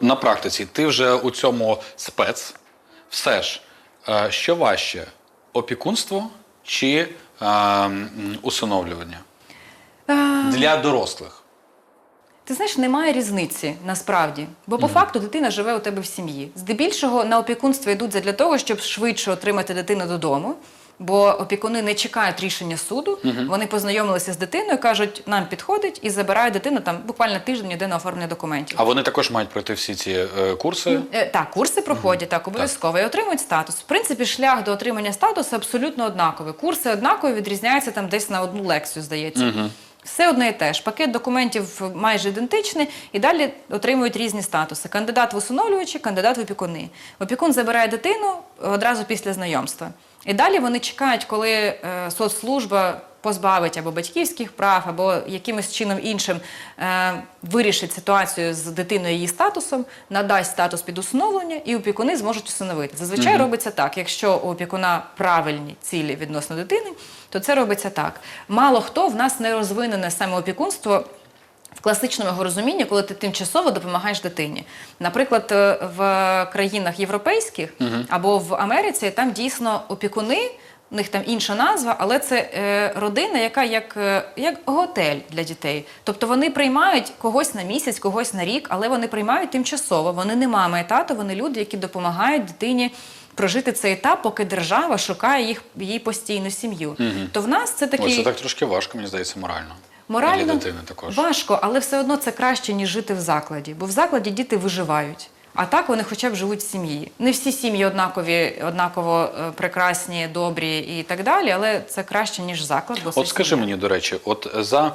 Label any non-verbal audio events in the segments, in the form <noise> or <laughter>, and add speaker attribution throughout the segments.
Speaker 1: На практиці ти вже у цьому спец. Все ж, е, що важче: опікунство чи е, усиновлювання? Для дорослих.
Speaker 2: Ти знаєш, немає різниці насправді, бо по факту дитина живе у тебе в сім'ї. Здебільшого на опікунство йдуть для того, щоб швидше отримати дитину додому. Бо опікуни не чекають рішення суду. Вони познайомилися з дитиною, кажуть, нам підходить і забирають дитину там буквально тиждень йде на оформлення документів.
Speaker 1: А вони також мають пройти всі ці е, курси.
Speaker 2: Е, Так, курси проходять, так, обов'язково і отримують статус. В принципі, шлях до отримання статусу абсолютно однаковий. Курси однакові, відрізняються там десь на одну лекцію, здається. Все одне і те ж. Пакет документів майже ідентичний, і далі отримують різні статуси: кандидат в усиновлювачі, кандидат в опікуни. Опікун забирає дитину одразу після знайомства. І далі вони чекають, коли е, соцслужба позбавить або батьківських прав, або якимось чином іншим е, вирішить ситуацію з дитиною її статусом, надасть статус під усиновлення, і опікуни зможуть усиновити. Зазвичай робиться так. Якщо у опікуна правильні цілі відносно дитини, то це робиться так. Мало хто в нас не розвинене саме опікунство. В класичному його розумінні, коли ти тимчасово допомагаєш дитині. Наприклад, е, в країнах європейських або в Америці там дійсно опікуни, у них там інша назва, але це е, родина, яка як, е, як готель для дітей. Тобто вони приймають когось на місяць, когось на рік, але вони приймають тимчасово. Вони не мама і тато, вони люди, які допомагають дитині. Прожити цей етап, поки держава шукає їх її постійну сім'ю. То в нас це такий
Speaker 1: Ось це так трошки важко, мені здається, морально.
Speaker 2: Морально
Speaker 1: також.
Speaker 2: важко, але все одно це краще, ніж жити в закладі. Бо в закладі діти виживають. А так вони хоча б живуть в сім'ї. Не всі сім'ї однакові, однаково е, прекрасні, добрі і так далі, але це краще, ніж заклад. Бо
Speaker 1: От скажи мені, до речі, от за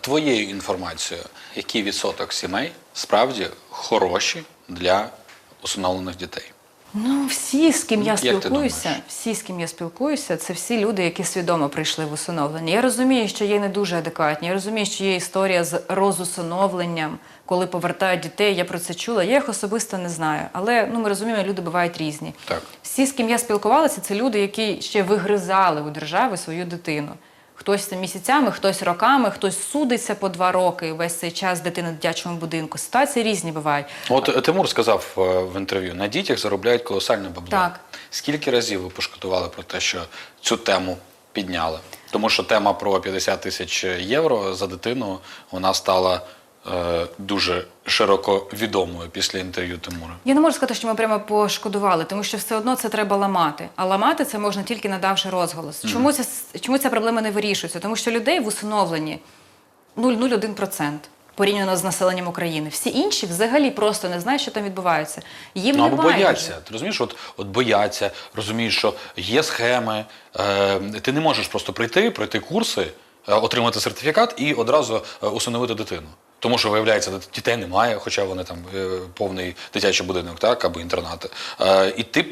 Speaker 1: твоєю інформацією, який відсоток сімей справді хороші для усиновлених дітей?
Speaker 2: Ну, всі, з ким я
Speaker 1: Як
Speaker 2: спілкуюся, всі, з ким я спілкуюся, це всі люди, які свідомо прийшли в усиновлення. Я розумію, що є не дуже адекватні. Я розумію, що є історія з розусиновленням, коли повертають дітей. Я про це чула. Я їх особисто не знаю. Але ну ми розуміємо, люди бувають різні.
Speaker 1: Так.
Speaker 2: Всі, з ким я спілкувалася, це люди, які ще вигризали у держави свою дитину. Хтось місяцями, хтось роками, хтось судиться по два роки весь цей час дитина в дитячому будинку. Ситуації різні бувають.
Speaker 1: От е, Тимур сказав е, в інтерв'ю: на дітях заробляють колосальне бабло.
Speaker 2: Так.
Speaker 1: Скільки разів ви пошкодували про те, що цю тему підняли? Тому що тема про 50 тисяч євро за дитину вона стала дуже широко відомою після інтерв'ю Тимура.
Speaker 2: Я не можу сказати, що ми прямо пошкодували, тому що все одно це треба ламати. А ламати це можна тільки надавши розголос. Чому, ця, чому ця проблема не вирішується? Тому що людей в усиновленні 0,01% порівняно з населенням України. Всі інші взагалі просто не знають, що там відбувається. Їм
Speaker 1: Ну, або
Speaker 2: немає.
Speaker 1: бояться. Ти розумієш, от, от бояться, розумієш, що є схеми. Е, ти не можеш просто прийти, пройти курси, е, отримати сертифікат і одразу е, усиновити дитину. Тому що, виявляється, дітей немає, хоча вони там е, повний дитячий будинок, так, або інтернати. Е, і ти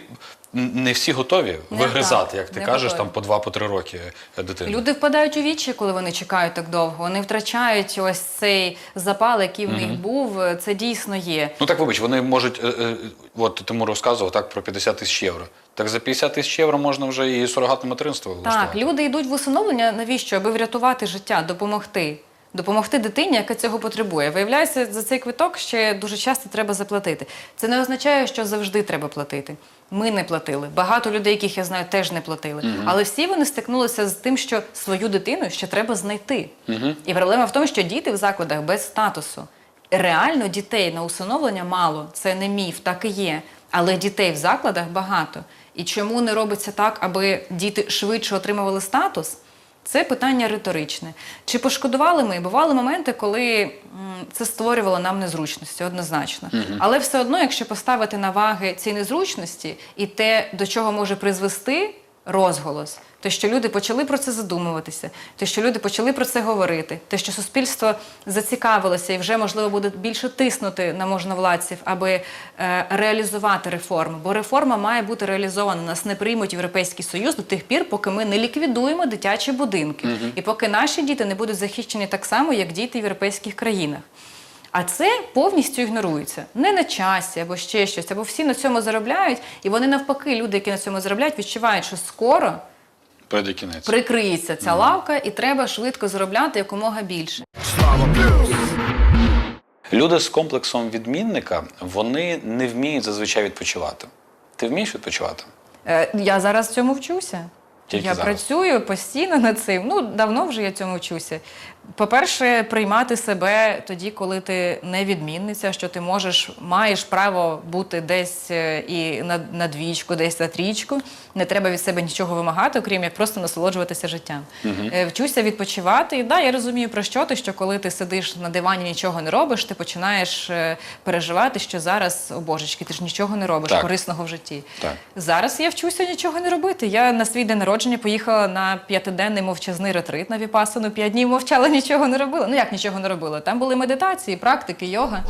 Speaker 1: не всі готові
Speaker 2: Не
Speaker 1: вигризати,
Speaker 2: так,
Speaker 1: як ти кажеш,
Speaker 2: готові.
Speaker 1: там по два, по три роки е, дитини.
Speaker 2: Люди впадають у вічі, коли вони чекають так довго. Вони втрачають ось цей запал, який в них був. Це дійсно є.
Speaker 1: Ну так вибач, вони можуть, от Тимур розказував так про 50 тисяч євро. Так за 50 тисяч євро можна вже і сурогатне материнство
Speaker 2: Так,
Speaker 1: влаштувати.
Speaker 2: люди йдуть в усиновлення. Навіщо? Аби врятувати життя, допомогти. Допомогти дитині, яка цього потребує. Виявляється, за цей квиток ще дуже часто треба заплатити. Це не означає, що завжди треба платити. Ми не платили. Багато людей, яких я знаю, теж не платили. Але всі вони стикнулися з тим, що свою дитину ще треба знайти. І проблема в тому, що діти в закладах без статусу. Реально дітей на усиновлення мало. Це не міф, так і є. Але дітей в закладах багато. І чому не робиться так, аби діти швидше отримували статус? Це питання риторичне. Чи пошкодували ми? Бували моменти, коли це створювало нам незручності, однозначно. Але все одно, якщо поставити на ваги ці незручності і те, до чого може призвести розголос, те, що люди почали про це задумуватися, те, що люди почали про це говорити, те, що суспільство зацікавилося і вже можливо буде більше тиснути на можновладців, аби е, реалізувати реформи. Бо реформа має бути реалізована. Нас не приймуть Європейський Союз до тих пір, поки ми не ліквідуємо дитячі будинки, і поки наші діти не будуть захищені так само, як діти в європейських країнах. А це повністю ігнорується. Не на часі або ще щось, або всі на цьому заробляють, і вони навпаки, люди, які на цьому заробляють, відчувають, що скоро
Speaker 1: кінець.
Speaker 2: прикриється ця лавка, і треба швидко заробляти якомога більше.
Speaker 1: Люди з комплексом відмінника вони не вміють зазвичай відпочивати. Ти вмієш відпочивати?
Speaker 2: Е, Я зараз цьому вчуся.
Speaker 1: Тільки
Speaker 2: я
Speaker 1: зараз?
Speaker 2: працюю постійно над цим. Ну, давно вже я цьому вчуся. По-перше, приймати себе тоді, коли ти не відмінниця, що ти можеш, маєш право бути десь е, і на, на двічку, десь на трічку. Не треба від себе нічого вимагати, окрім як просто насолоджуватися життям. Е, Вчуся відпочивати. І да, я розумію про що ти, що коли ти сидиш на дивані, нічого не робиш, ти починаєш е, переживати, що зараз, о божечки, ти ж нічого не робиш
Speaker 1: Так.
Speaker 2: корисного в житті.
Speaker 1: Так.
Speaker 2: Зараз я вчуся нічого не робити. Я на свій день народження поїхала на п'ятиденний мовчазний ретрит на Віпасану. П'ять днів мовчала, нічого не робила. Ну як нічого не робила? Там були медитації, практики, йога.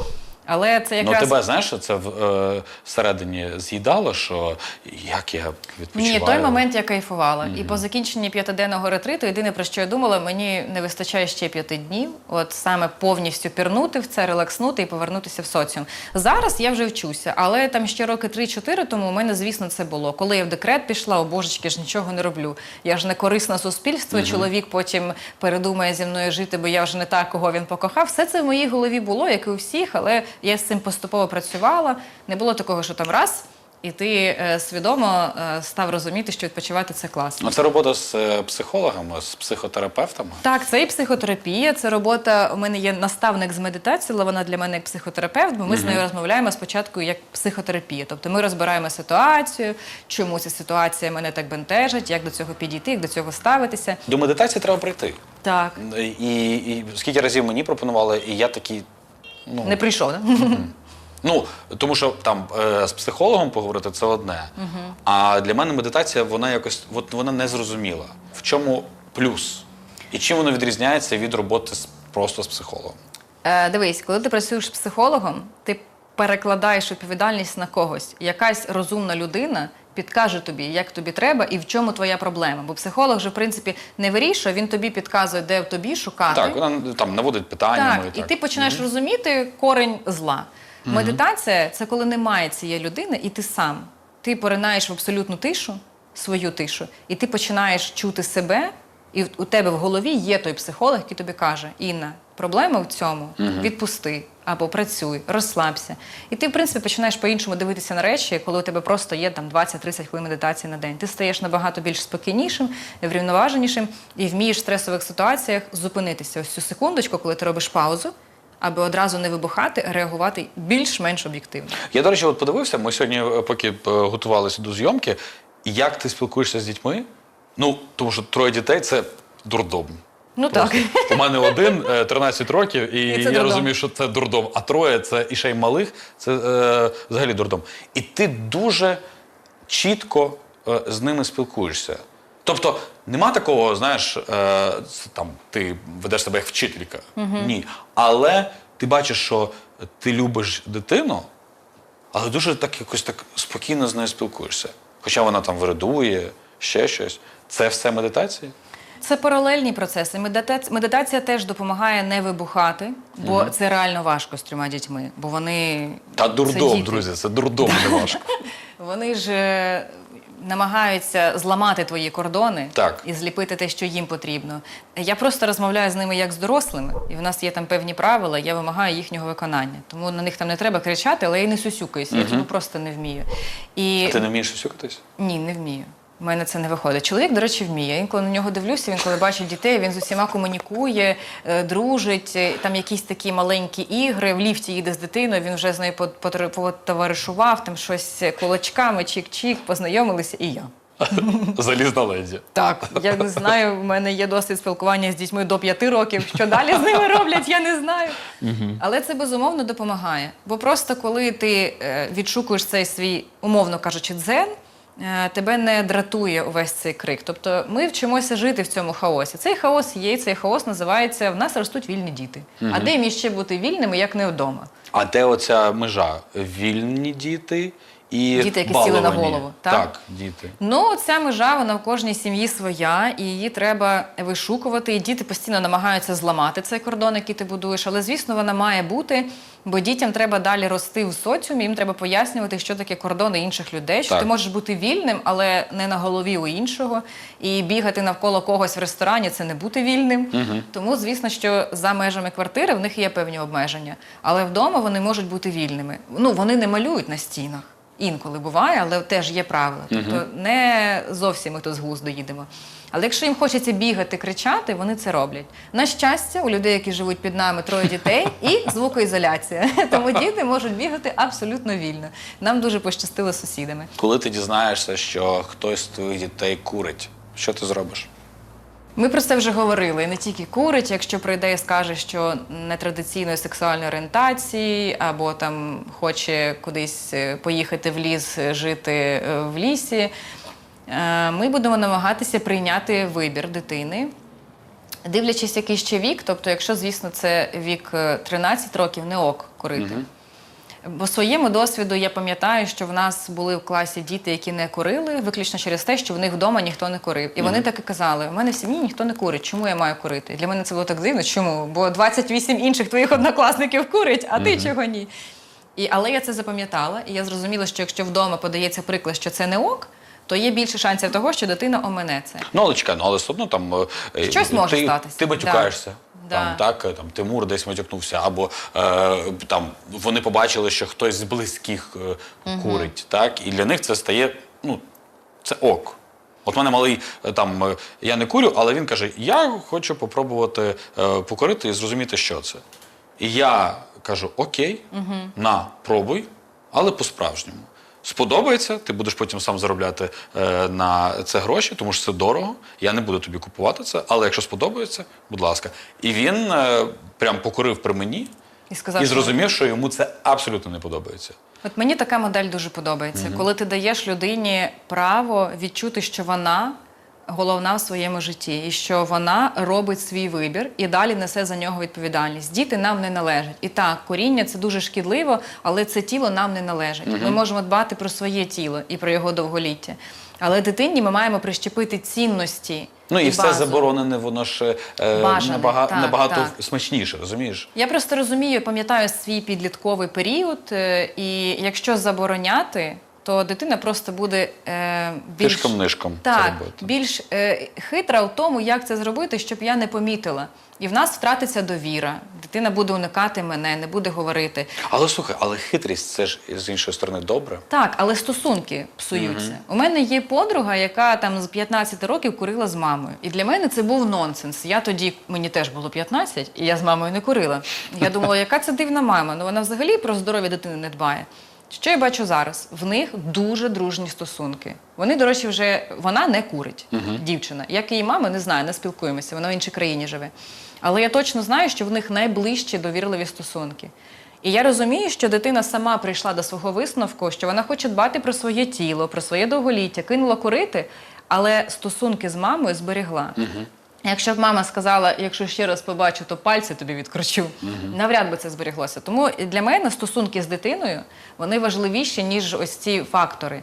Speaker 2: Але це
Speaker 1: Ну
Speaker 2: якраз
Speaker 1: тебе знаєш, що це в е, всередині з'їдало, що як я відпочиваю.
Speaker 2: ні, той момент я кайфувала. І по закінченні п'ятиденного ретриту, єдине про що я думала, мені не вистачає ще п'яти днів, от саме повністю пірнути в це, релакснути і повернутися в соціум. Зараз я вже вчуся, але там ще роки 3-4 тому у мене, звісно, це було. Коли я в декрет пішла, о божечки, ж нічого не роблю. Я ж не корисна суспільству. Чоловік потім передумає зі мною жити, бо я вже не та, кого він покохав. Все це в моїй голові було, як і у всіх, але я з цим поступово працювала. Не було такого, що там раз. І ти е, свідомо е, став розуміти, що відпочивати це класно.
Speaker 1: Ну, це робота з е, психологами, з психотерапевтами.
Speaker 2: Так, це і психотерапія, це робота. У мене є наставник з медитації, але вона для мене як психотерапевт, бо ми з нею розмовляємо спочатку як психотерапія. Тобто ми розбираємо ситуацію, чому ця ситуація мене так бентежить, як до цього підійти, як до цього ставитися.
Speaker 1: До медитації треба прийти.
Speaker 2: Так,
Speaker 1: І, і скільки разів мені пропонували, і я такий. Ну,
Speaker 2: не прийшов, да? <laughs>
Speaker 1: Ну, тому що там е, з психологом поговорити це одне. А для мене медитація, вона якось от вона не зрозуміла. В чому плюс? І чим воно відрізняється від роботи з, просто з психологом?
Speaker 2: Е, дивись, коли ти працюєш з психологом, ти перекладаєш відповідальність на когось. Якась розумна людина підкаже тобі, як тобі треба і в чому твоя проблема. Бо психолог же, в принципі, не вирішує, він тобі підказує, де в тобі шукати.
Speaker 1: Так, вона там наводить питання.
Speaker 2: Так, і ти починаєш розуміти корень зла. Медитація це коли немає цієї людини, і ти сам. Ти поринаєш в абсолютну тишу, свою тишу, і ти починаєш чути себе, і у тебе в голові є той психолог, який тобі каже: Інна, проблема в цьому, відпусти або працюй, розслабся. І ти, в принципі, починаєш по-іншому дивитися на речі, коли у тебе просто є там 20-30 хвилин медитації на день. Ти стаєш набагато більш спокійнішим, врівноваженішим і вмієш в стресових ситуаціях зупинитися ось цю секундочку, коли ти робиш паузу, аби одразу не вибухати, реагувати більш-менш об'єктивно.
Speaker 1: Я, до речі, от подивився, ми сьогодні, е, поки е, готувалися до зйомки, як ти спілкуєшся з дітьми? Ну, тому що троє дітей це дурдом.
Speaker 2: Ну так.
Speaker 1: У мене один е, 13 років, і,
Speaker 2: І
Speaker 1: я розумію, що це дурдом. А троє це і ще й малих, це е, взагалі дурдом. І ти дуже чітко е, з ними спілкуєшся. Тобто нема такого, знаєш, е, там ти ведеш себе як вчителька. Ні. Але ти бачиш, що ти любиш дитину, але дуже так якось так спокійно з нею спілкуєшся. Хоча вона там вирадує, ще щось. Це все медитація?
Speaker 2: Це паралельні процеси. Медитація, медитація теж допомагає не вибухати, бо це реально важко з трьома дітьми, бо вони
Speaker 1: Та дурдом,
Speaker 2: діти.
Speaker 1: друзі, це дурдом не важко. <laughs>
Speaker 2: Вони ж е, намагаються зламати твої кордони
Speaker 1: Так.
Speaker 2: і зліпити те, що їм потрібно. Я просто розмовляю з ними як з дорослими, і в нас є там певні правила, я вимагаю їхнього виконання. Тому на них там не треба кричати, але я не сюсюкаюся, я цього просто не вмію. І
Speaker 1: А ти не вмієш сюкатись?
Speaker 2: ні, не вмію. У мене це не виходить. Чоловік, до речі, вміє. Я інколи на нього дивлюся, він коли бачить дітей, він з усіма комунікує, е, дружить, е, там якісь такі маленькі ігри. В ліфті їде з дитиною, він вже з нею пот- потоваришував, там щось кулачками, чик-чик, познайомилися, і я. <laughs>
Speaker 1: Залізна леді.
Speaker 2: Так, я не знаю. в мене є досвід спілкування з дітьми до п'яти років. Що далі з ними роблять, я не знаю. Але це безумовно допомагає. Бо просто коли ти е, відшукуєш цей свій, умовно кажучи, дзен. Е, Тебе не дратує увесь цей крик. Тобто ми вчимося жити в цьому хаосі. Цей хаос є, і цей хаос називається В нас ростуть вільні діти. А де їм ще бути вільними, як не вдома?
Speaker 1: А де оця межа? Вільні діти і
Speaker 2: Діти, які сіли на
Speaker 1: баловані.
Speaker 2: голову, так?
Speaker 1: Так, діти.
Speaker 2: Ну, ця межа вона в кожній сім'ї своя, і її треба вишукувати. І діти постійно намагаються зламати цей кордон, який ти будуєш. Але звісно, вона має бути. Бо дітям треба далі рости в соціумі, їм треба пояснювати, що таке кордони інших людей, що
Speaker 1: Так.
Speaker 2: ти можеш бути вільним, але не на голові у іншого. І бігати навколо когось в ресторані це не бути вільним. Тому, звісно, що за межами квартири в них є певні обмеження. Але вдома вони можуть бути вільними. Ну, вони не малюють на стінах. Інколи буває, але теж є правила. Тобто не зовсім ми тут з глузду їдемо. Але якщо їм хочеться бігати, кричати, вони це роблять. На щастя, у людей, які живуть під нами, троє дітей, і <laughs> звукоізоляція. <laughs> Тому діти можуть бігати абсолютно вільно. Нам дуже пощастило з сусідами.
Speaker 1: Коли ти дізнаєшся, що хтось з твоїх дітей курить, що ти зробиш?
Speaker 2: Ми про це вже говорили. Не тільки курить, якщо прийде і скаже, що нетрадиційної сексуальної орієнтації, або там хоче кудись е, поїхати в ліс, е, жити е, в лісі. Ми будемо намагатися прийняти вибір дитини. Дивлячись, який ще вік, тобто, якщо, звісно, це вік е, 13 років, не ок курити. По своєму досвіду я пам'ятаю, що в нас були в класі діти, які не курили, виключно через те, що в них вдома ніхто не курив. І вони так і казали: у мене в сім'ї ніхто не курить. Чому я маю курити? І для мене це було так дивно. Чому? Бо 28 інших твоїх однокласників курять, а ти чого ні? І, але я це запам'ятала, і я зрозуміла, що якщо вдома подається приклад, що це не ок, то є більше шансів того, що дитина омине це.
Speaker 1: Ну, але чекай, ну але все одно там е,
Speaker 2: Щось може статися.
Speaker 1: Ти батюкаєшся.
Speaker 2: Да.
Speaker 1: Там, так, е, там Тимур десь матюкнувся, або е, там вони побачили, що хтось з близьких е, курить, так, і для них це стає, ну, це ок. От в мене малий е, там, е, я не курю, але він каже: я хочу попробувати е, покурити і зрозуміти, що це. І я кажу: Окей, на, пробуй, але по-справжньому. Сподобається, ти будеш потім сам заробляти е, на це гроші, тому що це дорого. Я не буду тобі купувати це, але якщо сподобається, будь ласка. І він е, прям покурив при мені
Speaker 2: І сказав,
Speaker 1: і зрозумів, що йому це абсолютно не подобається.
Speaker 2: От мені така модель дуже подобається, коли ти даєш людині право відчути, що вона головна в своєму житті, і що вона робить свій вибір і далі несе за нього відповідальність. Діти нам не належать. І так, коріння це дуже шкідливо, але це тіло нам не належить. Ми можемо дбати про своє тіло і про його довголіття. Але дитині ми маємо прищепити цінності.
Speaker 1: Ну і все
Speaker 2: базу.
Speaker 1: заборонене, воно ж е,
Speaker 2: Бажане,
Speaker 1: набага-
Speaker 2: так,
Speaker 1: набагато
Speaker 2: так.
Speaker 1: смачніше, розумієш?
Speaker 2: Я просто розумію, пам'ятаю свій підлітковий період, е, і якщо забороняти, то дитина просто буде е, більш
Speaker 1: Тишком-нишком це
Speaker 2: так,
Speaker 1: робити.
Speaker 2: більш е, хитра в тому, як це зробити, щоб я не помітила. І в нас втратиться довіра. Дитина буде уникати мене, не буде говорити.
Speaker 1: Але слухай, але хитрість це ж з іншої сторони добре.
Speaker 2: Так, але стосунки псуються. У мене є подруга, яка там з 15 років курила з мамою. І для мене це був нонсенс. Я тоді мені теж було 15, і я з мамою не курила. Я думала, яка це дивна мама. Ну вона взагалі про здоров'я дитини не дбає. Що я бачу зараз? В них дуже дружні стосунки. Вони, до речі, вже вона не курить, дівчина. Як її мама, не знаю, не спілкуємося, вона в іншій країні живе. Але я точно знаю, що в них найближчі довірливі стосунки. І я розумію, що дитина сама прийшла до свого висновку, що вона хоче дбати про своє тіло, про своє довголіття, кинула курити, але стосунки з мамою зберегла. Якщо б мама сказала, якщо ще раз побачу, то пальці тобі відкручу, навряд би це зберіглося. Тому для мене стосунки з дитиною вони важливіші, ніж ось ці фактори.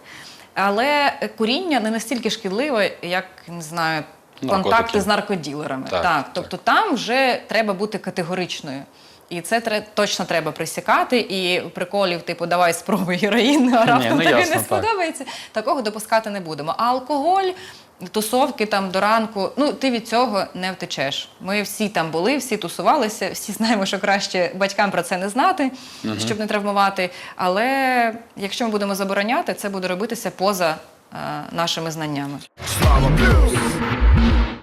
Speaker 2: Але куріння не настільки шкідливе, як не знаю, контакти
Speaker 1: Наркотики.
Speaker 2: з наркоділерами.
Speaker 1: Так,
Speaker 2: Так,
Speaker 1: так.
Speaker 2: тобто там вже треба бути категоричною. І це тре- точно треба присікати. І приколів, типу, давай спробуй героїн, а раптом
Speaker 1: ну,
Speaker 2: тобі
Speaker 1: ясно,
Speaker 2: не
Speaker 1: так.
Speaker 2: сподобається. Такого допускати не будемо. А алкоголь, тусовки там до ранку, ну ти від цього не втечеш. Ми всі там були, всі тусувалися, всі знаємо, що краще батькам про це не знати, щоб не травмувати. Але якщо ми будемо забороняти, це буде робитися поза е, нашими знаннями.
Speaker 3: Слава плюс